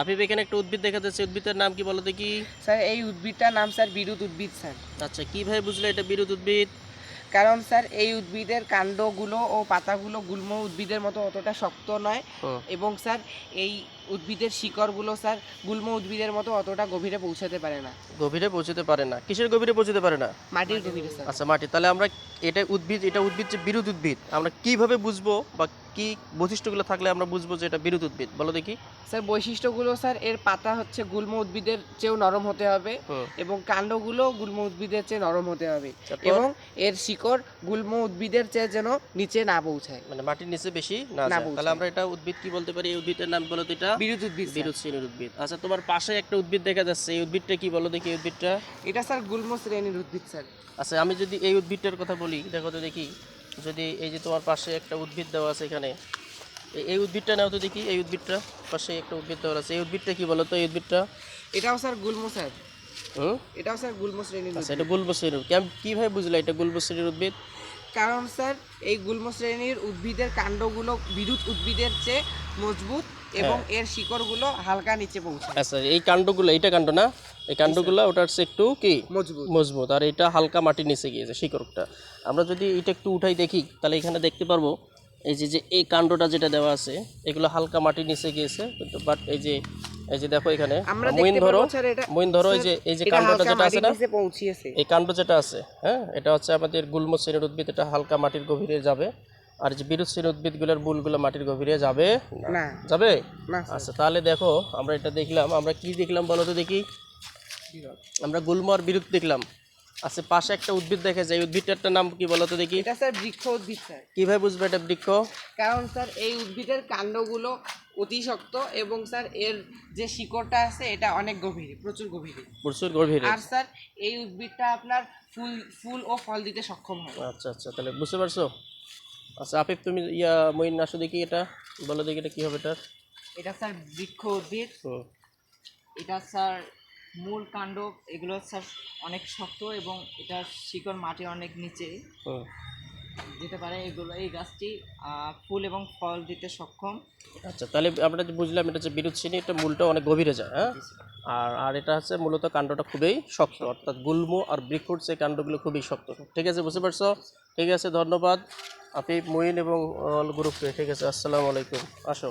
আফিফ এখানে একটা উদ্ভিদ দেখা যাচ্ছে। উদ্ভিদের নাম কি বলো দেখি? স্যার এই উদ্ভিদটার নাম স্যার বিরুৎ উদ্ভিদ স্যার। আচ্ছা কীভাবে বুঝলে এটা বিরুৎ উদ্ভিদ? কারণ স্যার এই উদ্ভিদের কাণ্ডগুলো ও পাতাগুলো গুল্ম উদ্ভিদের মতো অতটা শক্ত নয় এবং স্যার এই উদ্ভিদের শিকড়গুলো স্যার গুল্ম উদ্ভিদের মতো অতটা গভীরে পৌঁছাতে পারে না। গভীরে পৌঁছতে পারে না। কিসের গভীরে পৌঁছতে পারে না? মাটির গভীরে স্যার। আচ্ছা মাটি। তাহলে আমরা এটা উদ্ভিদ এটা উদ্ভিদ যে বিরুদ্ধ উদ্ভিদ আমরা কীভাবে বুঝব বা কি বৈশিষ্ট্যগুলো থাকলে আমরা বুঝব যে এটা বিরুদ্ধ উদ্ভিদ? বলো দেখি। স্যার বৈশিষ্ট্যগুলো স্যার এর পাতা হচ্ছে গুল্ম উদ্ভিদের চেয়েও নরম হতে হবে এবং কাণ্ডগুলো গুল্ম উদ্ভিদের চেয়ে নরম হতে হবে এবং এর শিকড় গুল্ম উদ্ভিদের চেয়ে যেন নিচে না পৌঁছায়। মানে মাটির নিচে বেশি না না যায়। তাহলে আমরা এটা উদ্ভিদ কি বলতে পারি? এই উদ্ভিদের নাম বলো তো এটা। বিরুৎ উদ্ভিদ। বিরুদ্ধ শ্রেণির উদ্ভিদ। আচ্ছা তোমার পাশে একটা উদ্ভিদ দেখা যাচ্ছে এই উদ্ভিদটা কি বলো দেখি উদ্ভিদটা? এটা স্যার গুল্ম শ্রেণির উদ্ভিদ স্যার। আচ্ছা আমি যদি এই উদ্ভিদটার কথা বলি দেখো তো দেখি যদি এই যে তোমার পাশে একটা উদ্ভিদ দেওয়া আছে এখানে এই- উদ্ভিদটা নাও তো দেখি এই উদ্ভিদটা পাশে একটা উদ্ভিদ দেওয়া আছে এই উদ্ভিদটা কি বলো তো এই উদ্ভিদটা? এটাও স্যার গুল্ম স্যার। হুম? এটাও স্যার গুল্ম শ্রেণির আচ্ছা এটা গুল্ব শ্রেণির কীভাবে বুঝলা এটা গুল্ব শ্রেণির উদ্ভিদ? কারণ স্যার এই গুল্ম শ্রেণির উদ্ভিদের কাণ্ডগুলো বিদ্যুৎ উদ্ভিদের চেয়ে মজবুত এবং এর শিকড়গুলো হালকা নিচে পৌঁছায়। আচ্ছা এই কাণ্ডগুলো এইটা কাণ্ড না? এই কাণ্ডগুলো ওটার চেয়ে একটু কি? মজবুত। মজবুত আর এটা হালকা মাটির নিচে গিয়েছে শিকড়টা। আমরা যদি এটা একটু উঠাই দেখি তাহলে এখানে দেখতে পারব এই যে যে এই কাণ্ডটা যেটা দেওয়া আছে এগুলো হালকা মাটির নিচে গিয়েছে কিন্তু বাট এই যে এই যে দেখো এখানে মইন ধরো মইন ধরো এই যে এই যে কাণ্ডটা যেটা আছে না এই কাণ্ড যেটা আছে হ্যাঁ এটা হচ্ছে আমাদের গুল্ম শ্রেণির উদ্ভিদ এটা হালকা মাটির গভীরে যাবে আর যে বিরুৎ শ্রেণির উদ্ভিদগুলোর মূলগুলো মাটির গভীরে যাবে না। যাবে? আচ্ছা তাহলে দেখো আমরা এটা দেখলাম আমরা কি দেখলাম বলো তো দেখি? আমরা গুল্ম আর বিরুৎ দেখলাম। আচ্ছা পাশে একটা উদ্ভিদ দেখে যায় উদ্ভিদটার নাম কি বলো তো দেখি? এটা স্যার বৃক্ষ উদ্ভিদ স্যার। কীভাবে বুঝবে এটা বৃক্ষ? কারণ স্যার এই উদ্ভিদের কাণ্ডগুলো অতি শক্ত এবং স্যার এর যে শিকড়টা আছে এটা অনেক গভীর প্রচুর গভীরে। প্রচুর গভীরে। আর স্যার এই উদ্ভিদটা আপনার ফুল ফুল ও ফল দিতে সক্ষম হয়। আচ্ছা আচ্ছা তাহলে বুঝতে পারছ? আচ্ছা আপিফ তুমি ইয়া মইন আসো দেখি এটা বলো দেখি এটা কি হবে এটা এটা স্যার বৃক্ষ উদ্ভিদ। এটা স্যার মূল কাণ্ড এগুলো স্যার অনেক শক্ত এবং এটার শিকড় মাটি অনেক নিচে। যেতে পারে এগুলো, এই গাছটি ফুল এবং ফল দিতে সক্ষম। আচ্ছা তাহলে আমরা যে বুঝলাম এটা যে বিরুৎ শ্রেণি, এটা মূলটা অনেক গভীরে যায় হ্যাঁ? আর আর এটা হচ্ছে মূলত কাণ্ডটা খুবই শক্ত, অর্থাৎ গুল্ম আর বৃক্ষর সেই কাণ্ডগুলো খুবই শক্ত। ঠিক আছে, বুঝতে পারছ? ঠিক আছে, ধন্যবাদ। আপনি মুইন এবং অল গ্রুপকে, ঠিক আছে, আসসালামু আলাইকুম। আসো।